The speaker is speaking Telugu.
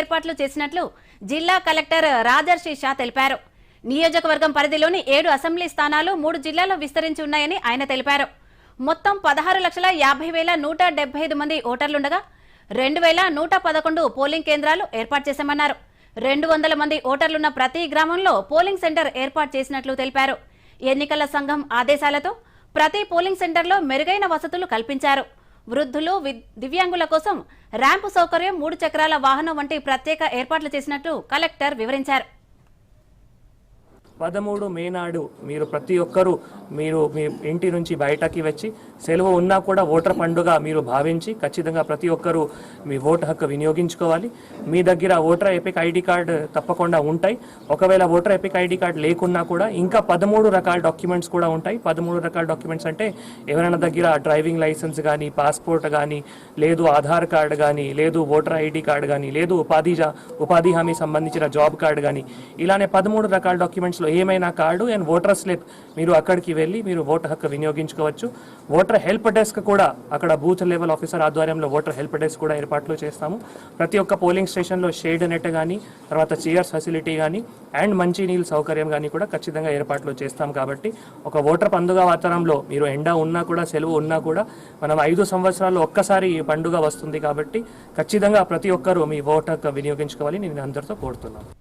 ఏర్పాట్లు చేసినట్లు జిల్లా కలెక్టర్ రాజర్షి షా తెలిపారు. నియోజకవర్గం పరిధిలోని ఏడు అసెంబ్లీ స్థానాలు మూడు జిల్లాల్లో విస్తరించి ఉన్నాయని ఆయన తెలిపారు. మొత్తం పదహారు లక్షల యాభై వేల నూట డెబ్బై ఐదు మంది ఓటర్లుండగా రెండు వేల నూట పదకొండు పోలింగ్ కేంద్రాలు ఏర్పాటు చేశామన్నారు. రెండు వందల మంది ఓటర్లున్న ప్రతి గ్రామంలో పోలింగ్ సెంటర్ ఏర్పాటు చేసినట్లు తెలిపారు. ఎన్నికల సంఘం ఆదేశాలతో ప్రతి పోలింగ్ సెంటర్లో మెరుగైన వసతులు కల్పించారు. వృద్ధులు దివ్యాంగుల కోసం ర్యాంపు సౌకర్యం మూడు చక్రాల వాహనం వంటి ప్రత్యేక ఏర్పాట్లు చేసినట్లు కలెక్టర్ వివరించారు. పదమూడు మే నాడు మీరు ప్రతి ఒక్కరూ మీరు మీ ఇంటి నుంచి బయటకి వచ్చి సెలవు ఉన్నా కూడా ఓటర్ పండుగ మీరు భావించి ఖచ్చితంగా ప్రతి ఒక్కరూ మీ ఓటు హక్కు వినియోగించుకోవాలి. మీ దగ్గర ఓటర్ ఎపిక్ ఐడి కార్డు తప్పకుండా ఉంటాయి. ఒకవేళ ఓటర్ ఎపిక్ ఐడి కార్డు లేకున్నా కూడా ఇంకా పదమూడు రకాల డాక్యుమెంట్స్ కూడా ఉంటాయి. పదమూడు రకాల డాక్యుమెంట్స్ అంటే ఎవరైనా దగ్గర డ్రైవింగ్ లైసెన్స్ కానీ పాస్పోర్ట్ కానీ లేదు ఆధార్ కార్డు కానీ లేదు ఓటర్ ఐడి కార్డు కానీ లేదు ఉపాధి జా- ఉపాధి హామీ సంబంధించిన జాబ్ కార్డు కానీ ఇలానే పదమూడు రకాల డాక్యుమెంట్స్లో ఏమైనా కార్డు అండ్ ఓటర్ స్లిప్ మీరు అక్కడికి వెళ్ళి మీరు ఓటర్ హక్కు వినియోగించుకోవచ్చు. ఓటర్ హెల్ప్ డెస్క్ కూడా అక్కడ బూత్ లెవెల్ ఆఫీసర్ ఆధ్వర్యంలో ఓటర్ హెల్ప్ డెస్క్ కూడా ఏర్పాట్లు చేస్తాము. ప్రతి ఒక్క పోలింగ్ స్టేషన్లో షేడ్ నెట్ కానీ తర్వాత చైర్స్ ఫెసిలిటీ కానీ అండ్ మంచి నీళ్ళ సౌకర్యం కానీ కూడా ఖచ్చితంగా ఏర్పాట్లు చేస్తాం కాబట్టి ఒక ఓటర్ పండుగ వాతావరణంలో మీరు ఎండ ఉన్నా కూడా సెలవు ఉన్నా కూడా మనం ఐదు సంవత్సరాలు ఒక్కసారి ఈ పండుగ వస్తుంది కాబట్టి ఖచ్చితంగా ప్రతి ఒక్కరూ మీ ఓటర్ హక్కు వినియోగించుకోవాలి నేను అందరితో కోరుతున్నాను.